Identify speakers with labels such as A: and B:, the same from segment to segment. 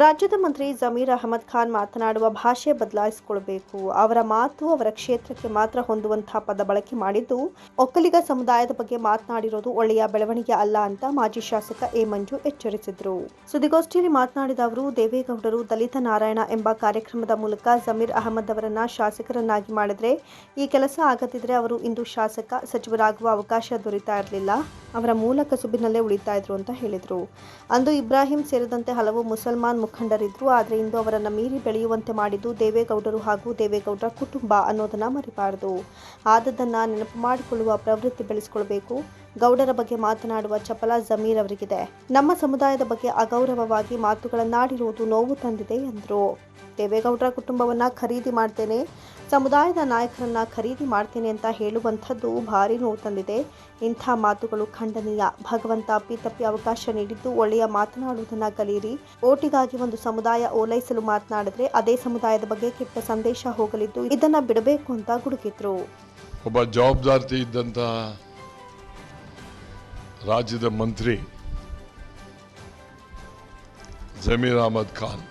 A: ರಾಜ್ಯದ ಮಂತ್ರಿ ಜಮೀರ್ ಅಹಮದ್ ಖಾನ್ ಮಾತನಾಡುವ ಭಾಷೆ ಬದಲಾಯಿಸಿಕೊಳ್ಬೇಕು. ಅವರ ಮಾತು ಅವರ ಕ್ಷೇತ್ರಕ್ಕೆ ಮಾತ್ರ ಹೊಂದುವಂತಹ ಪದ ಬಳಕೆ ಮಾಡಿದ್ದು, ಒಕ್ಕಲಿಗ ಸಮುದಾಯದ ಬಗ್ಗೆ ಮಾತನಾಡಿರೋದು ಒಳ್ಳೆಯ ಬೆಳವಣಿಗೆ ಅಲ್ಲ ಅಂತ ಮಾಜಿ ಶಾಸಕ ಎ ಮಂಜು ಎಚ್ಚರಿಸಿದರು. ಸುದ್ದಿಗೋಷ್ಠಿಯಲ್ಲಿ ಮಾತನಾಡಿದ ಅವರು, ದೇವೇಗೌಡರು ದಲಿತ ನಾರಾಯಣ ಎಂಬ ಕಾರ್ಯಕ್ರಮದ ಮೂಲಕ ಜಮೀರ್ ಅಹಮದ್ ಅವರನ್ನ ಶಾಸಕರನ್ನಾಗಿ ಮಾಡಿದ್ರೆ ಈ ಕೆಲಸ ಆಗದಿದ್ರೆ ಅವರು ಇಂದು ಶಾಸಕ ಸಚಿವರಾಗುವ ಅವಕಾಶ ದೊರೀತಾ ಇರಲಿಲ್ಲ. ಅವರ ಮೂಲ ಕಸುಬಿನಲ್ಲೇ ಉಳಿತಾ ಇದ್ರು ಅಂತ ಹೇಳಿದರು. ಅಂದು ಇಬ್ರಾಹಿಂ ಸೇರಿದಂತೆ ಹಲವು ಮುಸಲ್ಮಾನ್ ಮುಖಂಡರಿದ್ರು, ಆದರೆ ಇಂದು ಅವರನ್ನು ಮೀರಿ ಬೆಳೆಯುವಂತೆ ಮಾಡಿದ್ದು ದೇವೇಗೌಡರು ಹಾಗೂ ದೇವೇಗೌಡರ ಕುಟುಂಬ ಅನ್ನೋದನ್ನು ಮರಿಬಾರದು. ಆದದನ್ನು ನೆನಪು ಮಾಡಿಕೊಳ್ಳುವ ಪ್ರವೃತ್ತಿ ಬೆಳೆಸಿಕೊಳ್ಬೇಕು. ಗೌಡರ ಬಗ್ಗೆ ಮಾತನಾಡುವ ಚಪಲ ಜಮೀರ್ ಅವರಿಗಿದೆ. ನಮ್ಮ ಸಮುದಾಯದ ಬಗ್ಗೆ ಅಗೌರವವಾಗಿ ಮಾತುಗಳನ್ನಾಡಿರುವುದು ನೋವು ತಂದಿದೆ ಎಂದರು. ದೇವೇಗೌಡರ ಕುಟುಂಬವನ್ನು ಖರೀದಿ ಮಾಡ್ತೇನೆ. ಸಮುದಾಯದ ನಾಯಕರನ್ನ ಖರೀದಿ ಮಾಡ್ತೇನೆ ಅಂತ ಹೇಳುವಂಥದ್ದು ಭಾರಿ ನೋವು ತಂದಿದೆ. ಇಂಥ ಮಾತುಗಳು ಖಂಡನೀಯ. ಭಗವಂತ ಅಪ್ಪಿತಪ್ಪಿ ಅವಕಾಶ ನೀಡಿದ್ದು ಒಳ್ಳೆಯ ಮಾತನಾಡುವುದನ್ನು ಕಲಿಯಿರಿ. ಓಟಿಗಾಗಿ ಒಂದು ಸಮುದಾಯ ಓಲೈಸಲು ಮಾತನಾಡಿದ್ರೆ ಅದೇ ಸಮುದಾಯದ ಬಗ್ಗೆ ಕೆಟ್ಟ ಸಂದೇಶ ಹೋಗಲಿದ್ದು ಇದನ್ನ ಬಿಡಬೇಕು ಅಂತ ಗುಡುಗಿದ್ರು.
B: ಒಬ್ಬ ಜವಾಬ್ದಾರಿ ಇದ್ದಂತ ರಾಜ್ಯದ ಮಂತ್ರಿ ಜಮೀರ್ ಅಹಮದ್ ಖಾನ್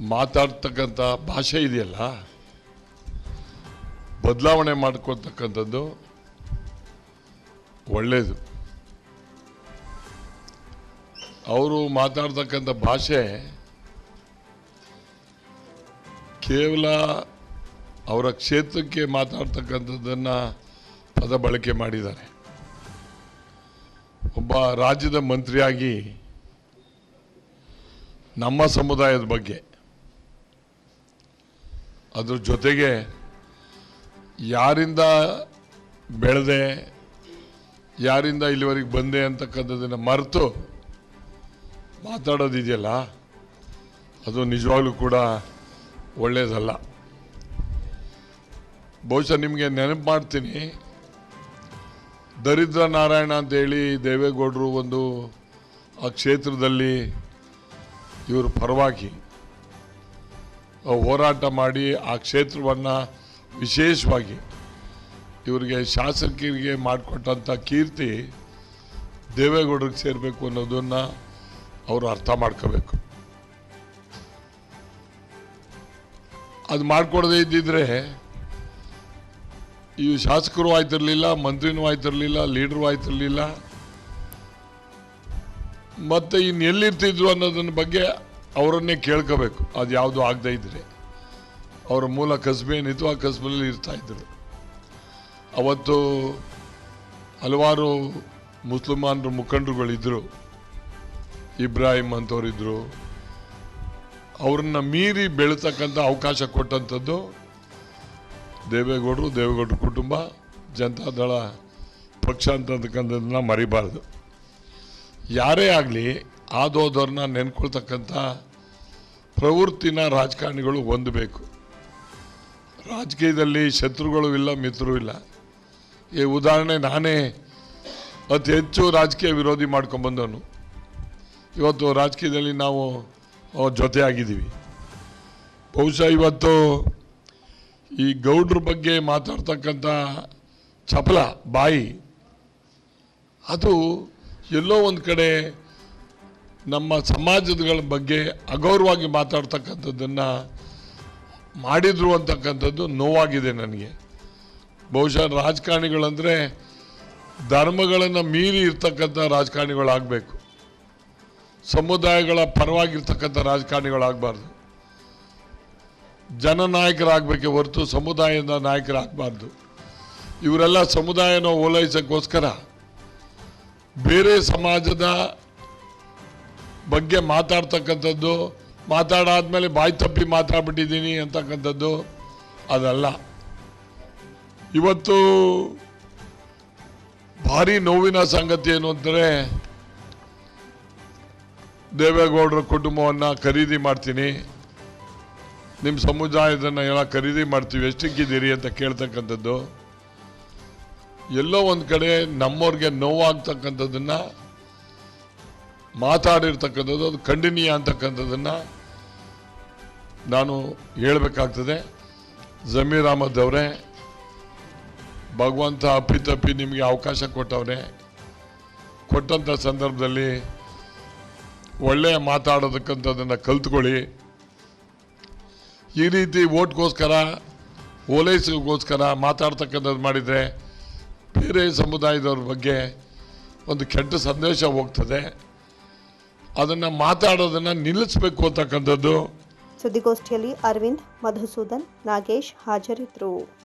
B: ಮಾತಾಡ್ತಕ್ಕಂಥ ಭಾಷೆ ಇದೆಯಲ್ಲ, ಬದಲಾವಣೆ ಮಾಡ್ಕೊಳ್ತಕ್ಕಂಥದ್ದು ಒಳ್ಳೆಯದು ಅವರು ಮಾತಾಡ್ತಕ್ಕಂಥ ಭಾಷೆ ಕೇವಲ ಅವರ ಕ್ಷೇತ್ರಕ್ಕೆ ಮಾತಾಡ್ತಕ್ಕಂಥದ್ದನ್ನು ಪದ ಬಳಕೆ ಮಾಡಿದ್ದಾರೆ. ಒಬ್ಬ ರಾಜ್ಯದ ಮಂತ್ರಿಯಾಗಿ ನಮ್ಮ ಸಮುದಾಯದ ಬಗ್ಗೆ ಅದ್ರ ಜೊತೆಗೆ ಯಾರಿಂದ ಬೆಳೆದೆ, ಯಾರಿಂದ ಇಲ್ಲಿವರೆಗೆ ಬಂದೆ ಅಂತಕ್ಕಂಥದ್ದನ್ನು ಮರೆತು ಮಾತಾಡೋದಿದೆಯಲ್ಲ, ಅದು ನಿಜವಾಗ್ಲೂ ಕೂಡ ಒಳ್ಳೆಯದಲ್ಲ ಬಹುಶಃ ನಿಮಗೆ ನೆನಪು ಮಾಡ್ತೀನಿ, ದರಿದ್ರ ನಾರಾಯಣ ಅಂತೇಳಿ ದೇವೇಗೌಡರು ಒಂದು ಆ ಕ್ಷೇತ್ರದಲ್ಲಿ ಇವರು ಪರವಾಗಿ ಹೋರಾಟ ಮಾಡಿ ಆ ಕ್ಷೇತ್ರವನ್ನು ವಿಶೇಷವಾಗಿ ಇವರಿಗೆ ಶಾಸಕರಿಗೆ ಮಾಡಿಕೊಟ್ಟಂಥ ಕೀರ್ತಿ ದೇವೇಗೌಡರಿಗೆ ಸೇರಬೇಕು ಅನ್ನೋದನ್ನು ಅವರು ಅರ್ಥ ಮಾಡ್ಕೋಬೇಕು. ಅದು ಮಾಡಿಕೊಡದೇ ಇದ್ದಿದ್ರೆ ಈ ಶಾಸಕರು ಆಯ್ತಿರಲಿಲ್ಲ, ಮಂತ್ರಿನೂ ಆಯ್ತಿರಲಿಲ್ಲ, ಲೀಡರು ಆಯ್ತಿರಲಿಲ್ಲ. ಮತ್ತು ಇನ್ನು ಎಲ್ಲಿರ್ತಿದ್ರು ಅನ್ನೋದನ್ನ ಬಗ್ಗೆ ಅವರನ್ನೇ ಕೇಳ್ಕೋಬೇಕು. ಅದು ಯಾವುದು ಆಗದೇ ಇದ್ರೆ. ಅವರ ಮೂಲ ಕಸ್ಬೆ ಏನಿತ್ತು ಆ ಇರ್ತಾ ಇದ್ದರು ಅವತ್ತು ಹಲವಾರು ಮುಸಲ್ಮಾನರು ಮುಖಂಡರುಗಳಿದ್ದರು ಇಬ್ರಾಹಿಂ ಅಂತವರಿದ್ದರು ಅವ್ರನ್ನ ಮೀರಿ ಬೆಳೀತಕ್ಕಂಥ ಅವಕಾಶ ಕೊಟ್ಟಂಥದ್ದು ದೇವೇಗೌಡರು, ದೇವೇಗೌಡರ ಕುಟುಂಬ ಜನತಾದಳ ಪಕ್ಷ ಅಂತಕ್ಕಂಥದ್ದನ್ನ ಮರಿಬಾರ್ದು. ಯಾರೇ ಆಗಲಿ ಆದೋದವ್ರನ್ನ ನೆನ್ಕೊಳ್ತಕ್ಕಂಥ ಪ್ರವೃತ್ತಿನ ರಾಜಕಾರಣಿಗಳು ಹೊಂದಬೇಕು. ರಾಜಕೀಯದಲ್ಲಿ ಶತ್ರುಗಳು ಇಲ್ಲ, ಮಿತ್ರರು ಇಲ್ಲ. ಈ ಉದಾಹರಣೆ ನಾನೇ ಅತಿ ಹೆಚ್ಚು ರಾಜಕೀಯ ವಿರೋಧಿ ಮಾಡ್ಕೊಂಬಂದವನು ಇವತ್ತು ರಾಜಕೀಯದಲ್ಲಿ ನಾವು ಜೊತೆ ಆಗಿದ್ದೀವಿ. ಬಹುಶಃ ಇವತ್ತು ಈ ಗೌಡ್ರ ಬಗ್ಗೆ ಮಾತಾಡ್ತಕ್ಕಂಥ ಚಪಲ, ಬಾಯಿ, ಅದು ಎಲ್ಲೋ ಒಂದು ಕಡೆ ನಮ್ಮ ಸಮಾಜಗಳ ಬಗ್ಗೆ ಅಗೌರವಾಗಿ ಮಾತಾಡ್ತಕ್ಕಂಥದ್ದನ್ನು ಮಾಡಿದ್ರು ಅಂತಕ್ಕಂಥದ್ದು ನೋವಾಗಿದೆ ನನಗೆ. ಬಹುಶಃ ರಾಜಕಾರಣಿಗಳಂದರೆ ಧರ್ಮಗಳನ್ನು ಮೀರಿ ಇರ್ತಕ್ಕಂಥ ರಾಜಕಾರಣಿಗಳಾಗಬೇಕು. ಸಮುದಾಯಗಳ ಪರವಾಗಿರ್ತಕ್ಕಂಥ ರಾಜಕಾರಣಿಗಳಾಗಬಾರ್ದು. ಜನನಾಯಕರಾಗಬೇಕೆ ಹೊರತು ಸಮುದಾಯದ ನಾಯಕರಾಗಬಾರ್ದು. ಇವರೆಲ್ಲ ಸಮುದಾಯನ ಓಲೈಸೋಕ್ಕೋಸ್ಕರ ಬೇರೆ ಸಮಾಜದ ಬಗ್ಗೆ ಮಾತಾಡ್ತಕ್ಕಂಥದ್ದು, ಮಾತಾಡಾದ್ಮೇಲೆ ಬಾಯಿ ತಪ್ಪಿ ಮಾತಾಡ್ಬಿಟ್ಟಿದ್ದೀನಿ ಅಂತಕ್ಕಂಥದ್ದು ಅದಲ್ಲ. ಇವತ್ತು ಭಾರಿ ನೋವಿನ ಸಂಗತಿ ಏನು ಅಂದರೆ ದೇವೇಗೌಡರ ಕುಟುಂಬವನ್ನು ಖರೀದಿ ಮಾಡ್ತೀನಿ. ನಿಮ್ಮ ಸಮುದಾಯದನ್ನು ಎಲ್ಲ ಖರೀದಿ ಮಾಡ್ತೀವಿ, ಎಷ್ಟಕ್ಕಿದ್ದೀರಿ ಅಂತ ಕೇಳ್ತಕ್ಕಂಥದ್ದು. ಎಲ್ಲೋ ಒಂದು ಕಡೆ ನಮ್ಮವ್ರಿಗೆ ನೋವಾಗ್ತಕ್ಕಂಥದ್ದನ್ನು ಮಾತಾಡಿರ್ತಕ್ಕಂಥದ್ದು, ಅದು ಖಂಡನೀಯ ಅಂತಕ್ಕಂಥದ್ದನ್ನು ನಾನು ಹೇಳಬೇಕಾಗ್ತದೆ. ಜಮೀರ್ ಅಹಮದ್ ಅವರೇ, ಭಗವಂತ ಅಪ್ಪಿತಪ್ಪಿ ನಿಮಗೆ ಅವಕಾಶ ಕೊಟ್ಟವ್ರೆ. ಕೊಟ್ಟಂಥ ಸಂದರ್ಭದಲ್ಲಿ ಒಳ್ಳೆಯ ಮಾತಾಡೋದಕ್ಕಂಥದ್ದನ್ನು ಕಲ್ತ್ಕೊಳ್ಳಿ. ಈ ರೀತಿ ಓಟ್ಗೋಸ್ಕರ ಓಲೈಸಿಗೋಸ್ಕರ ಮಾತಾಡ್ತಕ್ಕಂಥದ್ದು ಮಾಡಿದರೆ ಬೇರೆ ಸಮುದಾಯದವ್ರ ಬಗ್ಗೆ ಒಂದು ಕೆಟ್ಟ ಸಂದೇಶ ಹೋಗ್ತದೆ. ಅದನ್ನು ಮಾತಾಡೋದನ್ನು ನಿಲ್ಲಿಸಬೇಕು ಅಂತಕ್ಕಂಥದ್ದು.
A: ಸುದ್ದಿಗೋಷ್ಠಿಯಲ್ಲಿ ಅರವಿಂದ್ ಮಧುಸೂದನ್ ನಾಗೇಶ್ ಹಾಜರಿದ್ದರು